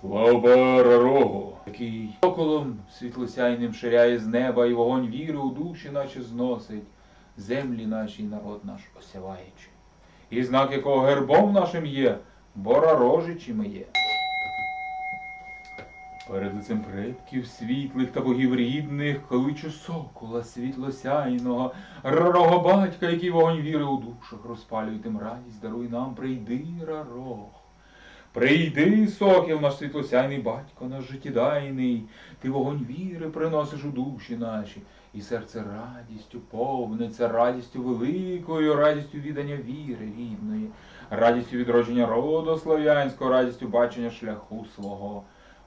Слава рогу, який соколом світлосяйним ширяє з неба, і вогонь віри у душі наші зносить, землі наші і народ наш осяваючи. І знак якого гербом нашим є, бора рожичі ми є. Перед лицем предків світлих та богів рідних, кличу сокола світлосяйного, рарого батька, який вогонь віри у душах розпалює тим радість, даруй нам, прийди, рарох. Прийди, сокіл наш світлосяйний батько, наш життєдайний, ти вогонь віри приносиш у душі наші, і серце радістю повниться, радістю великою, радістю віддання віри рідної, радістю відродження роду слав'янського, радістю бачення шляху свого.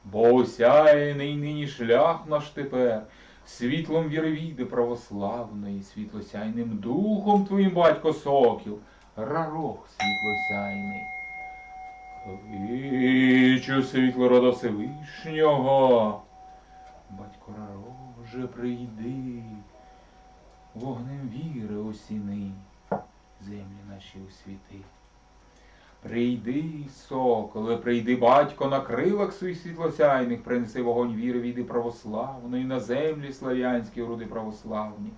Бо осяяний нині шлях наш тепер, світлом віри віди православної, світлосяйним духом твоїм батько сокіл, рарох світлосяйний. Вічу світло рода Всевишнього. Батько Рароже, прийди, вогнем віри осіни, землі наші освіти. Прийди, соколе, прийди, батько, на крилах своїх світлосяйних, принеси вогонь віри віди православної, на землі слав'янські роди православні.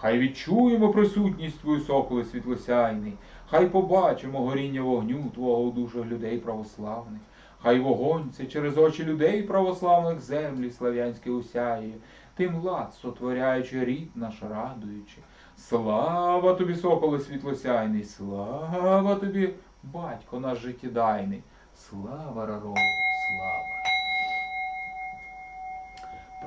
Хай відчуємо присутність твою, соколе світлосяйний, хай побачимо горіння вогню Твого у душах людей православних. Хай вогонь це через очі людей православних землі слав'янські усяє, тим лад сотворяючи рід наш радуючи. Слава тобі, соколе світлосяйний, слава тобі, батько наш життєдайний, слава Рарогу, слава.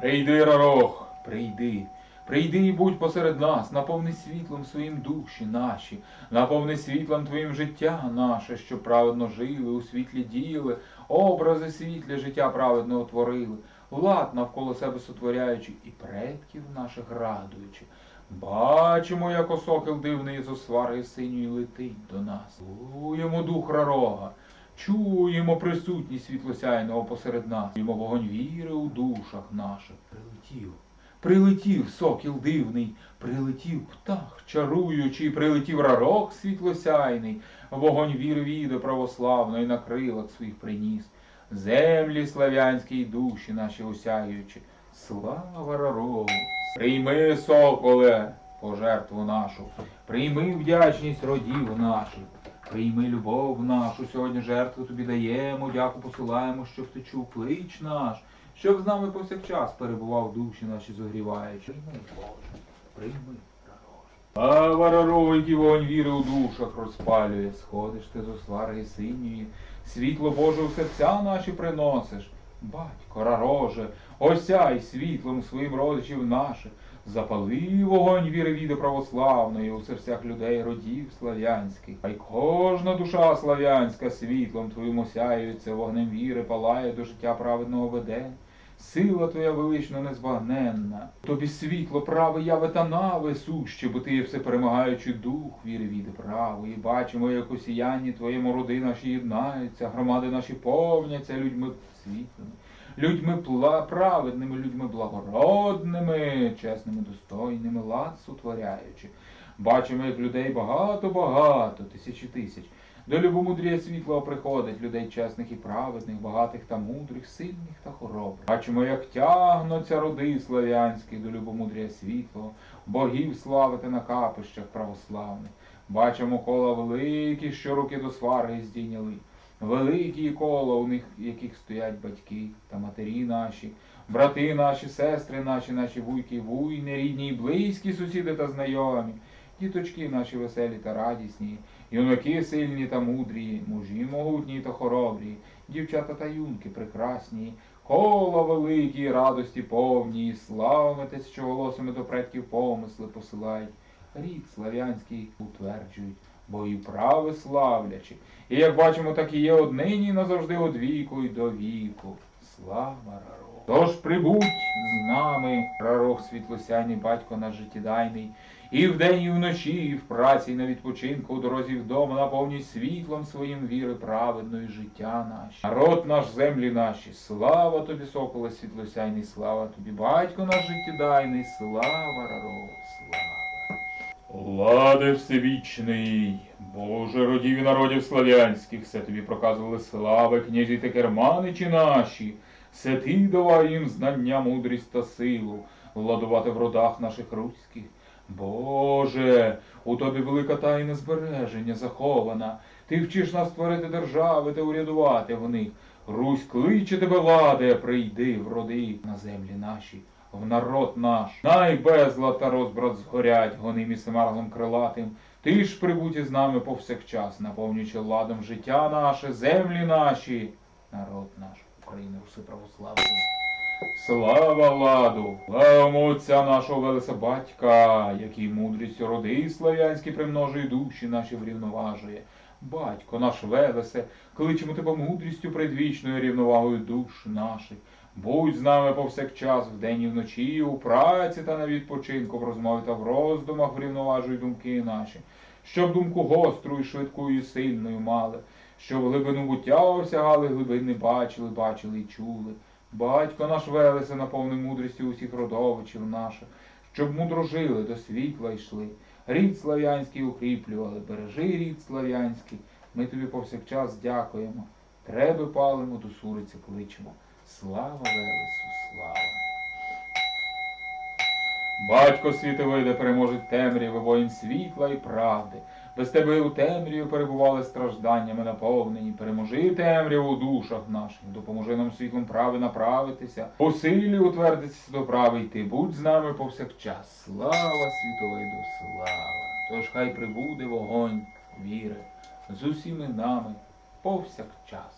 Прийди, Рарох, прийди. Прийди і будь посеред нас, наповни світлом своїм душі наші, наповни світлом твоїм життя наше, що праведно жили, у світлі діяли, образи світлі життя праведного творили, лад навколо себе сотворяючи і предків наших радуючи. Бачимо, як осокіл дивний з освари синьої летить до нас. Чуємо дух рарога, чуємо присутність світлосяйного посеред нас, чуємо вогонь віри у душах наших. Прилетів. Прилетів сокіл дивний, прилетів птах чаруючий, прилетів рарок світлосяйний, вогонь віри віди православної на крилах своїх приніс. Землі слав'янські й душі наші осяючи. Слава рарогу! Прийми, соколе, пожертву нашу, прийми вдячність родів наших, прийми любов нашу, сьогодні жертву тобі даємо, дяку посилаємо, щоб ти чув клич наш, щоб з нами повсякчас перебував душі наші зогріваючи. Прийми, Боже, прийми, рароже. А варарого, який вогонь віри у душах розпалює, сходиш ти з освари синьої, світло Боже у серця наші приносиш. Батько, рароже, осяй світлом своїм родичів наших, запали вогонь віри віди православної у серцях людей родів слав'янських. Хай кожна душа слав'янська світлом твоїм осяюється, вогнем віри палає до життя праведного веде. Сила твоя велично незбагненна. Тобі світло праве яви та нави суще, бо ти є всеперемагаючий дух віри віди правої. Бачимо, як у сіянні твоєму роди наші єднаються, громади наші повняться людьми світлими, людьми праведними, людьми благородними, чесними, достойними, лад сотворяючи. Бачимо, як людей багато-багато, тисячі тисяч. До любомудрія світлого приходить людей чесних і праведних, багатих та мудрих, сильних та хоробрих. Бачимо, як тягнуться роди слав'янські до любомудрія світлого, богів славити на капищах православних. Бачимо кола великі, що руки до свари здійняли. Великі кола, у них яких стоять батьки та матері наші, брати наші, сестри наші, наші вуйки, вуйни, рідні й близькі сусіди та знайомі, діточки наші веселі та радісні, юнаки сильні та мудрі, мужі могутні та хоробрі, дівчата та юнки прекрасні, кола великі, радості повні, славами тисячоголосими до предків помисли посилають, рід слав'янський утверджують, бо і прави славлячи. І як бачимо, так і є однині назавжди од віку й до віку. Слава Рарох! Тож прибудь з нами, Рарох світлосяйний, батько наш життєдайний, і вдень, і вночі, і в праці, і на відпочинку, у дорозі вдома, наповнюй світлом своїм віри праведної життя наші. Народ наш, землі наші, слава тобі, соколе світлосяйний, слава тобі, батько наш життєдайний, слава Рарох, слава. Влади всевічний, Боже, родів і народів славянських, все тобі проказували слави, княжі та керманичі наші, все ти давай їм знання, мудрість та силу, владувати в родах наших руських. Боже, у тобі велика тайна збереження захована. Ти вчиш нас створити держави та урядувати в них. Русь кличе тебе ладе, прийди в роди на землі наші, в народ наш. Най безлад та розбрат згорять, гоним і семарлом крилатим. Ти ж прибудь із нами повсякчас, наповнюючи ладом життя наше, землі наші, народ наш, України, Руси православні. Слава ладу, слава отця нашого велеса батька, який мудрістю роди слав'янські примножує душі наші врівноважує. Батько наш велесе, кличемо тебе мудрістю предвічною рівновагою душ наших. Будь з нами повсякчас, вдень і вночі, у праці та на відпочинку, в розмові та в роздумах врівноважуй думки наші, щоб думку гостру і швидкою і сильною мали, щоб глибину буття осягали, глибини бачили, бачили і чули. Батько наш велесе наповни мудрістю усіх родовичів наших, щоб мудро жили, до світла йшли, рід слав'янський укріплювали, бережи рід слав'янський, ми тобі повсякчас дякуємо. Треби палимо, до суриці кличемо. Слава Велесу, слава! Батько світовиде переможить темряви, воїн світла і правди. Без тебе у темряві перебували стражданнями наповнені. Переможи темряву у душах наших, допоможи нам світлом прави направитися, по силі утвердитися до прави йти. Будь з нами повсякчас. Слава світовиду, слава! Тож хай прибуде вогонь віри з усіми нами повсякчас.